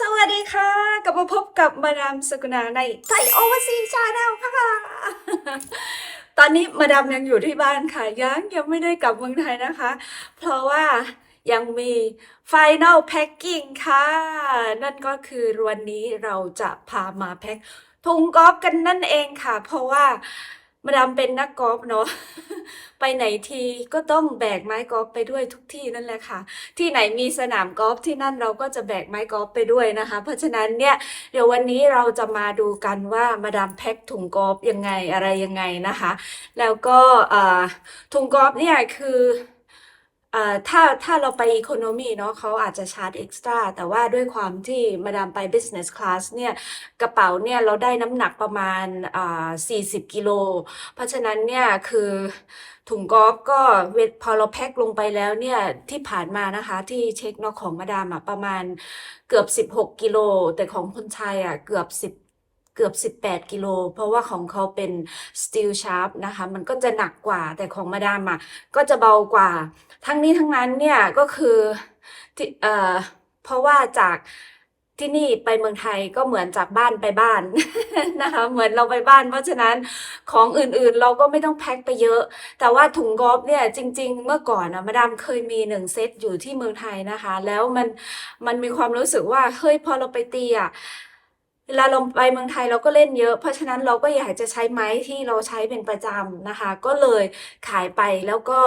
สวัสดีค่ะ กลับมาพบกับมาดามสกุณาในไทยโอเวอร์ซีชาแนลค่ะ ตอนนี้มาดามยังอยู่ที่บ้านค่ะ ยังยังไม่ได้กลับเมืองไทยนะคะ เพราะว่ายังมี Final Packing ค่ะ นั่นก็คือวันนี้เราจะพามาแพ็คถุงกอล์ฟกันนั่นเองค่ะ เพราะว่า มาดามเป็นนักกอล์ฟเนาะไปไหนทีก็ต้องแบกไม้กอล์ฟไปด้วยทุกที่นั่นแหละค่ะ ที่ไหนมีสนามกอล์ฟที่นั่นเราก็จะแบกไม้กอล์ฟไปด้วยนะคะ เพราะฉะนั้นเนี่ยเดี๋ยววันนี้เราจะมาดูกันว่ามาดามแพ็คถุงกอล์ฟยังไงอะไรยังไงนะคะ แล้วก็ถุงกอล์ฟเนี่ยคือ เอ่อถ้าถ้าเราไปอีโคโนมีเนาะเขาอาจจะชาร์จเอ็กซ์ตร้าแต่ว่าด้วยความที่มาดามไป business class เนี่ยกระเป๋าเนี่ยเราได้น้ำหนักประมาณอ่า40กิโล เพราะฉะนั้นเนี่ยคือถุงกอล์ฟก็เวทพอเราแพ็คลงไปแล้วเนี่ยที่ผ่านมานะคะที่เช็คเนาะของมาดามอะประมาณเกือบ 16 กิโล แต่ของคนไทยอะเกือบ10 เกือบ 18 กิโล เพราะว่าของเขาเป็น steel sharp นะคะ มันก็จะหนักกว่าแต่ของมาดามอะก็จะเบากว่า ทั้งนี้ทั้งนั้นเนี่ยก็คือที่เอ่อเพราะว่าจากที่นี่ไปเมืองไทยก็เหมือนจากบ้านไปบ้านนะคะเหมือนเราไปบ้าน เพราะฉะนั้นของอื่นๆเราก็ไม่ต้องแพ็คไปเยอะ แต่ว่าถุงกอล์ฟเนี่ยจริง ๆ เมื่อก่อนนะมาดามเคยมีหนึ่งเซตอยู่ที่เมืองไทยนะคะ แล้วมันมันมีความรู้สึกว่าเฮ้ยพอเราไปตีอะ วลาเราไปเมืองไทยเราก็เล่นเยอะ เพราะฉะนั้นเราก็อยากจะใช้ไม้ที่เราใช้เป็นประจำนะคะ ก็เลยขายไปแล้วก็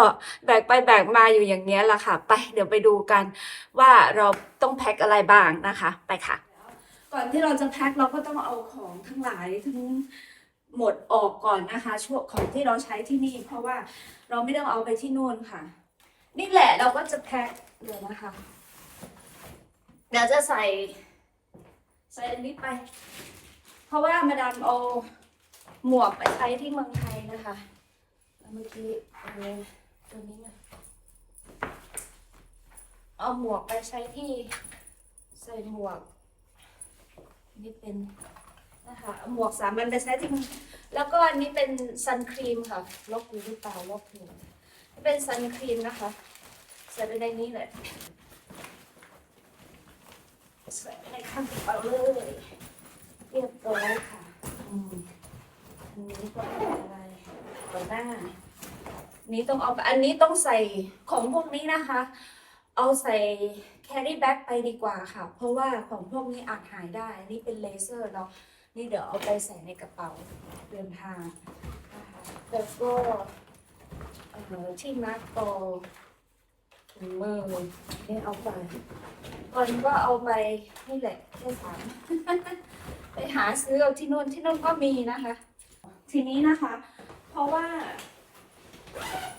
แบกไปแบกมาอยู่อย่างเงี้ยละค่ะ ไปเดี๋ยวไปดูกันว่าเราต้องแพ็คอะไรบ้างนะคะ ไปค่ะ ก่อนที่เราจะแพ็คเราก็ต้องเอาของทั้งหลายทั้งหมดออกก่อนนะคะช่วงของที่เราใช้ที่นี่ เพราะว่าเราไม่ต้องเอาไปที่นู่นค่ะ นี่แหละเราก็จะแพ็คเดี๋ยวนะคะเดี๋ยวจะใส่ ใส่อันนี้ไป เพราะว่ามาดามเอาหมวกไปใช้ที่เมืองไทยนะคะแล้วเมื่อกี้เอาตัวนี้มาเอาหมวกไปใช้ที่ใส่หมวก นี่เป็นนะคะเอาหมวกสามัญไปใช้ที่แล้วก็อันนี้เป็นซันครีมค่ะล็อกอยู่หรือเปล่าล็อกอยู่เป็นซันครีมนะคะ ใส่ไปในนี้เลย ใส่ไปในข้างกระเป๋าเลยเรียบร้อยค่ะอืมอันนี้ก็อะไรต่อหน้านี้ต้องเอาไปอันนี้ต้องใส่ของพวกนี้นะคะ เอาใส่ carry bag ไปดีกว่าค่ะ เพราะว่าของพวกนี้อาจหายได้นี่เป็นเลเซอร์เนาะนี่เดี๋ยวเอาไปใส่ในกระเป๋าเดินทางนะคะแล้วก็เอ่อที่มัดโต อถุงมือนี่เอาไปก่อนก็เอาไปนี่แหละแค่สามไปหาซื้อเอาที่นู่นที่นู่นก็มีนะคะ ทีนี้นะคะ เพราะว่า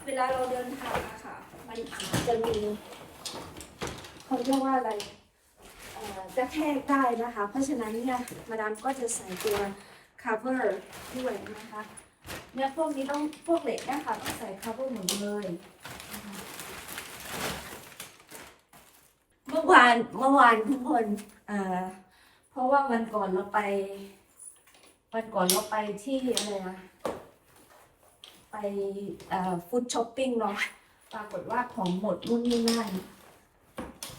เวลาเราเดินทางอะค่ะ มันอาจจะมีเขาเรียกว่าอะไรเอ่อกระแทกได้นะคะ เพราะฉะนั้นเนี่ยมาดามก็จะใส่ตัว cover ด้วยนะคะเนี่ยพวกนี้ต้องพวกเหล็กเนะคะต้องใส่ cover หมดเลยนะคะเมื่อวานเมื่อวานทุกคนเอ่อเพราะว่าวันก่อนเราไป วันก่อนเราไปที่อะไรนะไปฟู้ดช้อปปิ้งเนาะปรากฏว่าของหมดนู่นนี่นั่น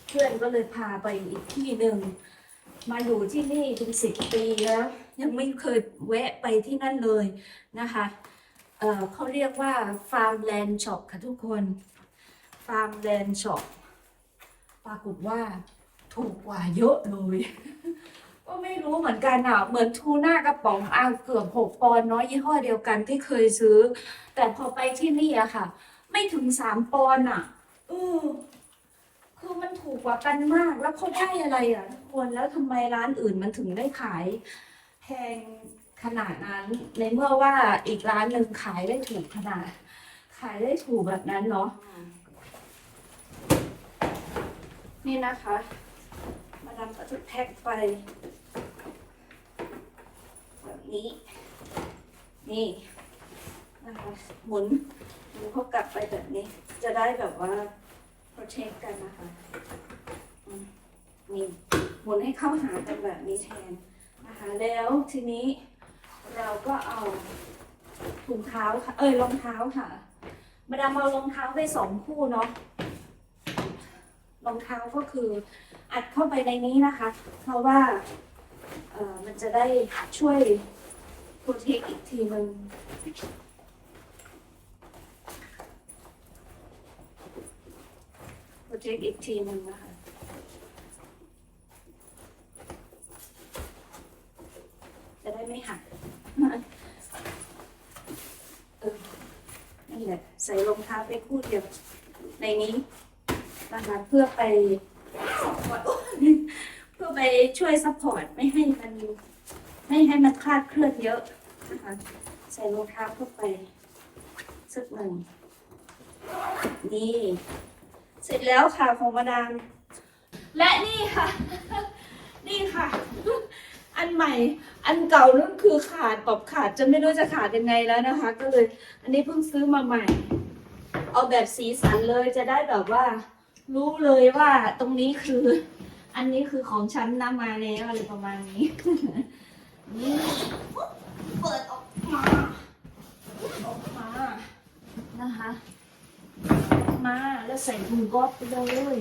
เพื่อนก็เลยพาไปอีกที่หนึ่งมาอยู่ที่นี่เป็นสิบปีแล้ว ยังไม่เคยแวะไปที่นั่นเลยนะคะเเขาเรียกว่า Farmland Shop ค่ะทุกคน Farmland Shop ป รากฏว่าถูกกว่าเยอะเลยก็ไม่รู้เหมือนกันอะ เหมือนทูน่ากระป๋องอะเกือบหกปอนด์เนาะยี่ห้อเดียวกันที่เคยซื้อ แต่พอไปที่นี่อะค่ะ ไม่ถึงสามปอนด์อะเออคือมันถูกกว่ากันมากแล้วเขาได้อะไรอะทุกคนแล้วทำไมร้านอื่นมันถึงได้ขายแพงขนาดนั้น ในเมื่อว่าอีกร้านหนึ่งขายได้ถูกขนาด ขายได้ถูกแบบนั้นเนาะ นี่นะคะ มาดามก็จะแพ็คไป แบบนี้ นี่นะคะหมุนหมุนเขากลับไปแบบนี้ จะได้แบบว่า protect กันนะคะนี่หมุนให้เข้าหากันแบบนี้แทนนะคะแล้วทีนี้เราก็เอาถุงเท้าค่ะ เอ้ยรองเท้าค่ะ มาดามเอารองเท้าไปสองคู่เนาะ รองเท้าก็คืออัดเข้าไปในนี้นะคะ เพราะว่าเอ่อมันจะได้ช่วยโปรเทคอีกทีหนึ่งโปรเทคอีกทีหนึ่งนะคะจะได้ไม่หักเออนั่แหละใส่รองเท้าไปคู่เดียวในนี้ นะคะเพื่อไปซัพพอร์ตเพื่อไปช่วยซัพพอร์ตไม่ให้มันไม่ให้มันคลาดเคลื่อนเยอะนะคะใส่รองเท้าเข้าไปสักหนึ่งนี่ เสร็จแล้วค่ะของมาดามและนี่ค่ะ นี่ค่ะ อันใหม่ อันเก่านั่นคือขาดแบบขาดจะไม่รู้จะขาดยังไงแล้วนะคะ ก็เลย อันนี้เพิ่งซื้อมาใหม่ เอาแบบสีสันเลยจะได้แบบว่า รู้เลยว่าตรงนี้คือ อันนี้คือของฉันนะมาแล้วอะไรประมาณนี้นี่เปิดออกมาออกมานะคะ มาแล้วใส่ถุงก๊อบไปเลย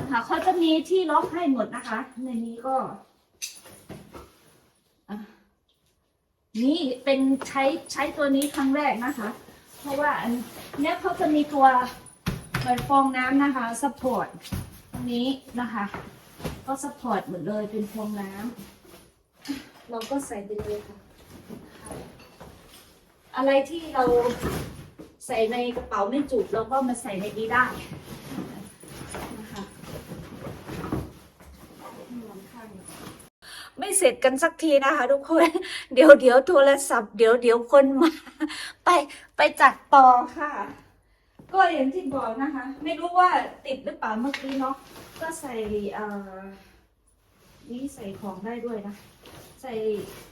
นะคะเขาจะมีที่ล็อกให้หมดนะคะ ในนี้ก็อะนี่เป็นใช้ใช้ตัวนี้ครั้งแรกนะคะ เพราะว่าอันเนี้ยเขาจะมีตัว เหมือนฟองน้ำนะคะสปอร์ตตรงนี้นะคะ ก็สปอร์ตเหมดเลยเป็นฟองน้ำเราก็ใส่ไปเลยค่ะ อะไรที่เราใส่ในกระเป๋าไม่จุเราก็มาใส่ในนี้ได้นะคะไม่เสร็จกันสักทีนะคะทุกคน เดี๋ยวเดี๋ยวโทรศัพท์ เดี๋ยวเดี๋ยวคนมา ไปไปจัดต่อค่ะ ก็อย่างที่บอกนะคะ ไม่รู้ว่าติดหรือเปล่าเมื่อกี้เนาะก็ใส่เอ่อนี่ใส่ของได้ด้วยนะ ใส่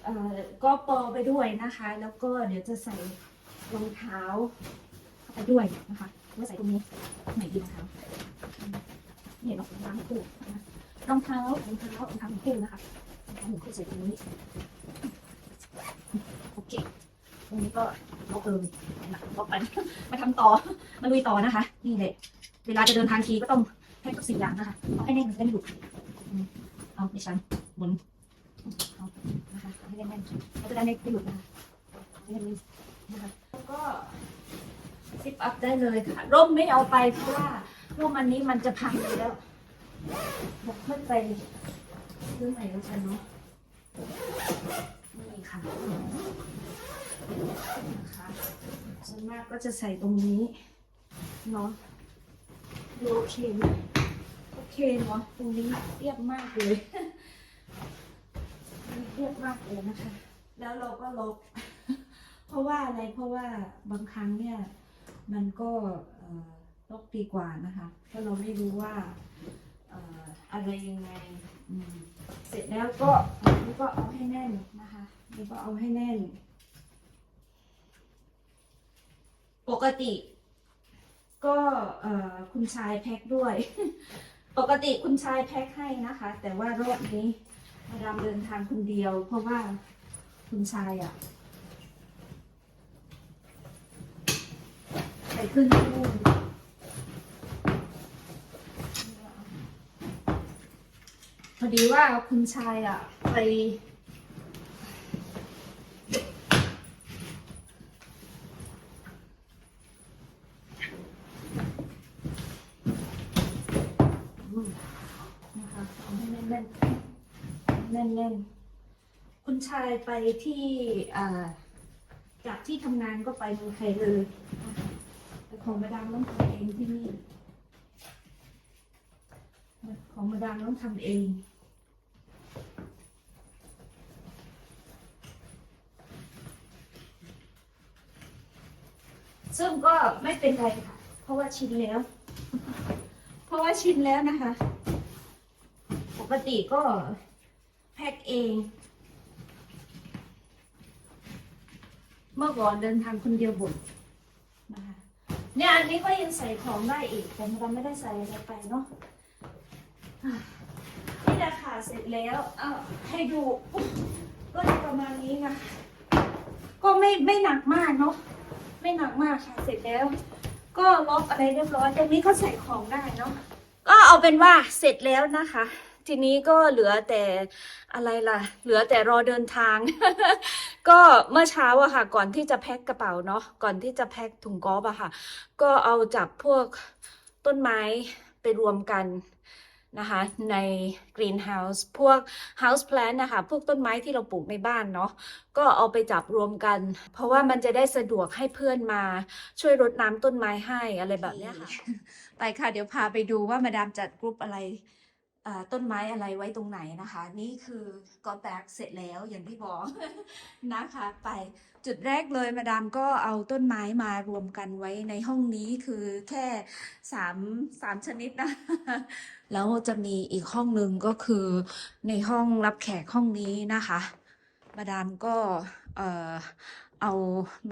เอ่อก็ปอไปด้วยนะคะ แล้วก็เดี๋ยวจะใส่รองเท้าเข้าไปด้วยนะคะว่าใส่ตรงนี้ไหนดีรองเท้าเนี่ยรองเท้าคู่นะรองเท้ารองเท้ารองเท้าคู่นะคะหนูก็ใส่ตรงนี้โอเค ตรงนี้ก็เอาเอิมนะเอาไปมาทำต่อมาลุยต่อนะคะ นี่เลยเวลาจะเดินทางทีก็ต้องให้ทุกสิ่งอย่างนะคะเอาให้แน่นมันจะได้ไม่หลุดเอาดิฉันหมุนเอานะคะให้แน่นๆเราจะได้ไม่หลุดนะคะให้แน่นนะคะแล้วก็ซิปอัพได้เลยค่ะร่มไม่เอาไปเพราะว่าร่มอันนี้มันจะพังแล้วบอกขึ้นไปซื้อใหม่แล้วกันเนาะนี่ค่ะ ส่วนมากก็จะใส่ตรงนี้เนาะดูโอเคไหมโอเคเนาะตรงนี้เรียบมากเลยเรียบมากเลยนะคะ แล้วเราก็ลบ เพราะว่าอะไรเพราะว่าบางครั้งเนี่ย มันก็ลบดีกว่านะคะเพราะเราไม่รู้ว่าอะไรยังไงเสร็จแล้วก็อันก็เอาให้แน่นนะคะนี่ก็เอาให้แน่น ปกติ ก็เอ่อคุณชายแพ็คด้วย ปกติคุณชายแพ็คให้นะคะ แต่ว่ารอบนี้มาดามเดินทางคนเดียว เพราะว่าคุณชายอะไปขึ้นที่นู่นพอดีว่าคุณชายอะ ไป อืมนะคะเอาให้แน่นๆ แน่นๆ คุณชายไปที่จากที่ทำงานก็ไปเมืองไทยเลยแต่ของมาดามต้องทำเองที่นี่ ของมาดามต้องทำเองซึ่งก็ไม่เป็นไรค่ะ เพราะว่าชินแล้ว เพราะว่าชินแล้วนะคะ ปกติก็ แพ็คเอง เมื่อก่อนเดินทางคนเดียวบ่นนะคะเนี่ยอันนี้ก็ยังใส่ของได้อีกแต่เราไม่ได้ใส่อะไรไปเนาะนี่แหละค่ะเสร็จแล้วเอาให้ดูก็จะประมาณนี้นะก็ไม่ไม่หนักมากเนาะไม่หนักมากค่ะเสร็จแล้ว ก็ล็อกอะไรเรียบร้อยตรงนี้ก็ใส่ของได้เนาะก็เอาเป็นว่าเสร็จแล้วนะคะ ทีนี้ก็เหลือแต่อะไรล่ะ เหลือแต่รอเดินทาง ก็เมื่อเช้าอะค่ะ ก่อนที่จะแพ็คกระเป๋าเนาะก่อนที่จะแพ็คถุงกอล์ฟอะค่ะ ก็เอาจากพวกต้นไม้ไปรวมกันนะคะใน greenhouse พวก house plant นะคะ พวกต้นไม้ที่เราปลูกในบ้านเนาะก็เอาไปจับรวมกัน เพราะว่ามันจะได้สะดวกให้เพื่อนมาช่วยรดน้ำต้นไม้ให้อะไรแบบนี้ค่ะ ไปค่ะ เดี๋ยวพาไปดูว่ามาดามจัดกรุ๊ปอะไร ต้นไม้อะไรไว้ตรงไหนนะคะ นี่คือก็แบกเสร็จแล้วอย่างที่บอกนะคะ ไปจุดแรกเลยมาดามก็เอาต้นไม้มารวมกันไว้ในห้องนี้คือแค่สามสามชนิดนะ แล้วจะมีอีกห้องหนึ่งก็คือในห้องรับแขกห้องนี้นะคะมาดามก็เอ่อเอา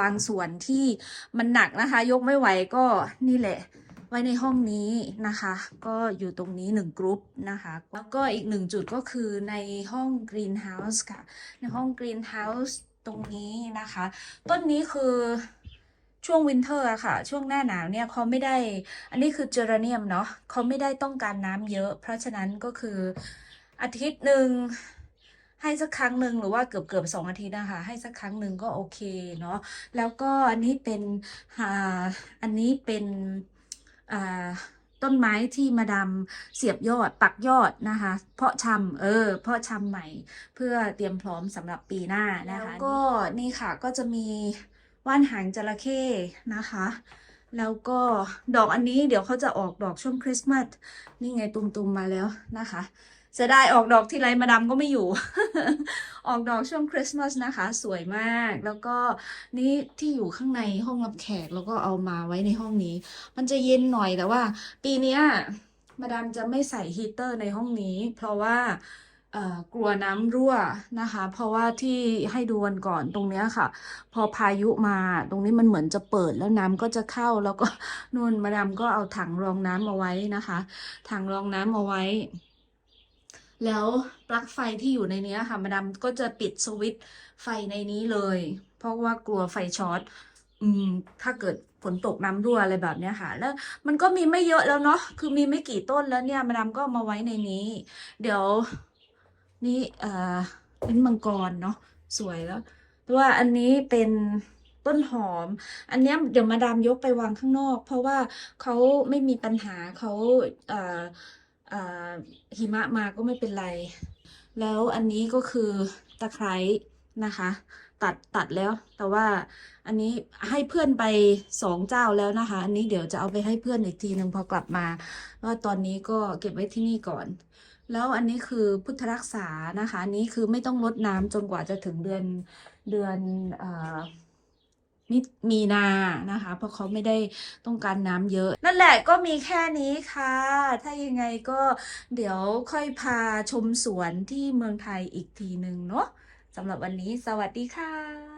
บางส่วนที่มันหนักนะคะ ยกไม่ไหวก็นี่แหละ ว้ในห้องนี้นะคะ ก็อยู่ตรงนี้หนึ่งกรุ๊ปนะคะ แล้วก็อีกหนึ่งจุดก็คือในห้อง Greenhouse ค่ะ ในห้อง Greenhouse ตรงนี้นะคะ ต้นนี้คือช่วงวินเทอร์ค่ะ ช่วงหน้าหนาวเนี่ยเขาไม่ได้ อันนี้คือเจอราเนียมเนาะเขาไม่ได้ต้องการน้ำเยอะ เพราะฉะนั้นก็คืออาทิตย์หนึ่งให้สักครั้งหนึ่งหรือว่าเกือบเกือบสองอาทิตย์นะคะ ให้สักครั้งหนึ่งก็โอเคเนาะแล้วก็อันนี้เป็นอ่าอันนี้เป็น ต้นไม้ที่มาดามเสียบยอดปักยอดนะคะ เพาะชำเออ เพาะชำใหม่เพื่อเตรียมพร้อมสำหรับปีหน้านะคะแล้วก็นี่ค่ะก็จะมีว่านหางจระเข้นะคะ แล้วก็ดอกอันนี้เดี๋ยวเขาจะออกดอกช่วงคริสต์มาสนี่ไงตุมๆมาแล้วนะคะ จะได้ออกดอกที่ไรมาดามก็ไม่อยู่ ออกดอกช่วงคริสต์มาสนะคะ สวยมาก แล้วก็นี่ที่อยู่ข้างในห้องรับแขกแล้วก็เอามาไว้ในห้องนี้ มันจะเย็นหน่อยแต่ว่า ปีนี้มาดามจะไม่ใส่ฮีเตอร์ในห้องนี้ เพราะว่ากลัวน้ำรั่วนะคะ เพราะว่าที่ให้ดูวันก่อนตรงเนี้ยค่ะ พอพายุมาตรงนี้มันเหมือนจะเปิดแล้วน้ำก็จะเข้าแล้วก็นู่นมาดามก็เอาถังรองน้ำเอาไว้นะคะ ถังรองน้ำเอาไว้ แล้วปลั๊กไฟที่อยู่ในเนี้ค่ะมาดามก็จะปิดสวิตช์ไฟในนี้เลย เพราะว่ากลัวไฟช็อตอืมถ้าเกิดฝนตกน้ำรั่วอะไรแบบเนี้ยค่ะ แล้วมันก็มีไม่เยอะแล้วเนาะคือมีไม่กี่ต้นแล้วเนี่ยมาดามก็มาไว้ในนี้ เดี๋ยว นี่เอ่อลิ้นมังกรเนาะสวยแล้วแต่ว่าอันนี้เป็นต้นหอม อันเนี้ยเดี๋ยวมาดามยกไปวางข้างนอก เพราะว่าเขาไม่มีปัญหาเขาเอ่อเอ่อ หิมะมาก็ไม่เป็นไร แล้วอันนี้ก็คือตะไคร้นะคะ ตัดตัดแล้ว แต่ว่าอันนี้ให้เพื่อนไปสองเจ้าแล้วนะคะ อันนี้เดี๋ยวจะเอาไปให้เพื่อนอีกทีหนึ่งพอกลับมาว่าตอนนี้ก็เก็บไว้ที่นี่ก่อน แล้วอันนี้คือพุทธรักษานะคะ อันนี้คือไม่ต้องรดน้ำจนกว่าจะถึงเดือนเดือนอ มิมีนานะคะ เพราะเขาไม่ได้ต้องการน้ำเยอะ นั่นแหละก็มีแค่นี้ค่ะ ถ้ายังไงก็เดี๋ยวค่อยพาชมสวนที่เมืองไทยอีกทีหนึ่งเนาะสำหรับวันนี้สวัสดีค่ะ